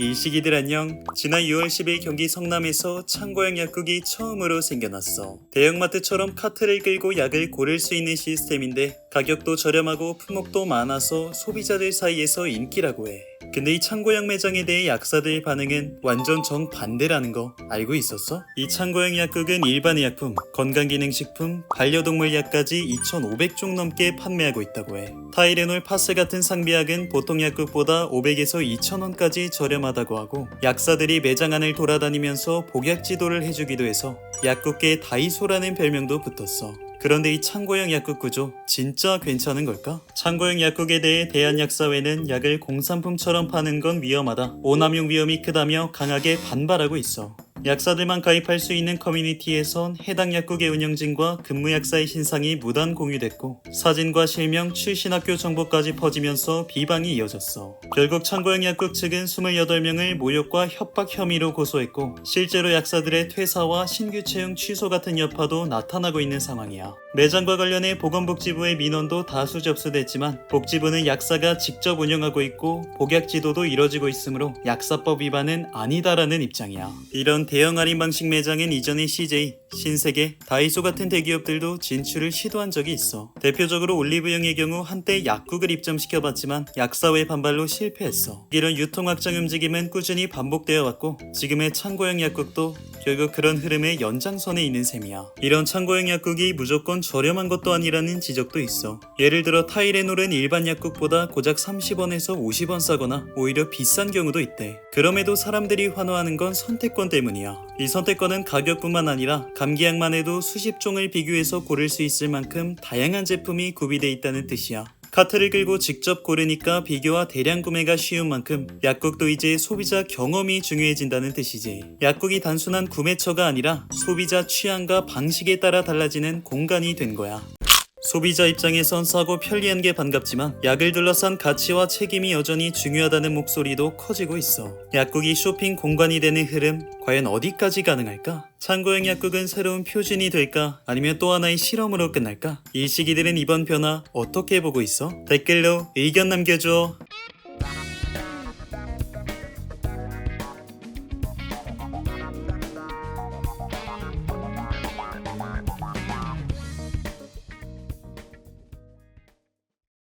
일식이들 안녕. 지난 6월 10일 경기 성남에서 창고형 약국이 처음으로 생겨났어. 대형마트처럼 카트를 끌고 약을 고를 수 있는 시스템인데 가격도 저렴하고 품목도 많아서 소비자들 사이에서 인기라고 해. 근데 이 창고형 매장에 대해 약사들 반응은 완전 정반대라는 거 알고 있었어? 이 창고형 약국은 일반 의약품, 건강기능식품, 반려동물 약까지 2,500종 넘게 판매하고 있다고 해. 타이레놀 파스 같은 상비약은 보통 약국보다 500에서 2,000원까지 저렴 하다고 하고 약사들이 매장 안을 돌아다니면서 복약 지도를 해주기도 해서 약국계 다이소라는 별명도 붙었어. 그런데 이 창고형 약국 구조 진짜 괜찮은 걸까? 창고형 약국에 대해 대한약사회는 약을 공산품처럼 파는 건 위험하다. 오남용 위험이 크다며 강하게 반발하고 있어. 약사들만 가입할 수 있는 커뮤니티에선 해당 약국의 운영진과 근무 약사의 신상이 무단 공유됐고 사진과 실명, 출신 학교 정보까지 퍼지면서 비방이 이어졌어. 결국 창고형 약국 측은 28명을 모욕과 협박 혐의로 고소했고 실제로 약사들의 퇴사와 신규 채용 취소 같은 여파도 나타나고 있는 상황이야. 매장과 관련해 보건복지부의 민원도 다수 접수됐지만 복지부는 약사가 직접 운영하고 있고 복약 지도도 이뤄지고 있으므로 약사법 위반은 아니다라는 입장이야. 이런 대형 할인 방식 매장은 이전에 CJ, 신세계, 다이소 같은 대기업들도 진출을 시도한 적이 있어. 대표적으로 올리브영의 경우 한때 약국을 입점시켜봤지만 약사회 반발로 실패했어. 이런 유통 확장 움직임은 꾸준히 반복되어 왔고 지금의 창고형 약국도 결국 그런 흐름의 연장선에 있는 셈이야. 이런 창고형 약국이 무조건 저렴한 것도 아니라는 지적도 있어. 예를 들어 타이레놀은 일반 약국보다 고작 30원에서 50원 싸거나 오히려 비싼 경우도 있대. 그럼에도 사람들이 환호하는 건 선택권 때문이야. 이 선택권은 가격뿐만 아니라 감기약만 해도 수십 종을 비교해서 고를 수 있을 만큼 다양한 제품이 구비돼 있다는 뜻이야. 카트를 끌고 직접 고르니까 비교와 대량 구매가 쉬운 만큼 약국도 이제 소비자 경험이 중요해진다는 뜻이지. 약국이 단순한 구매처가 아니라 소비자 취향과 방식에 따라 달라지는 공간이 된 거야. 소비자 입장에선 싸고 편리한 게 반갑지만 약을 둘러싼 가치와 책임이 여전히 중요하다는 목소리도 커지고 있어. 약국이 쇼핑 공간이 되는 흐름 과연 어디까지 가능할까? 창고형 약국은 새로운 표준이 될까? 아니면 또 하나의 실험으로 끝날까? 일시기들은 이번 변화 어떻게 보고 있어? 댓글로 의견 남겨줘.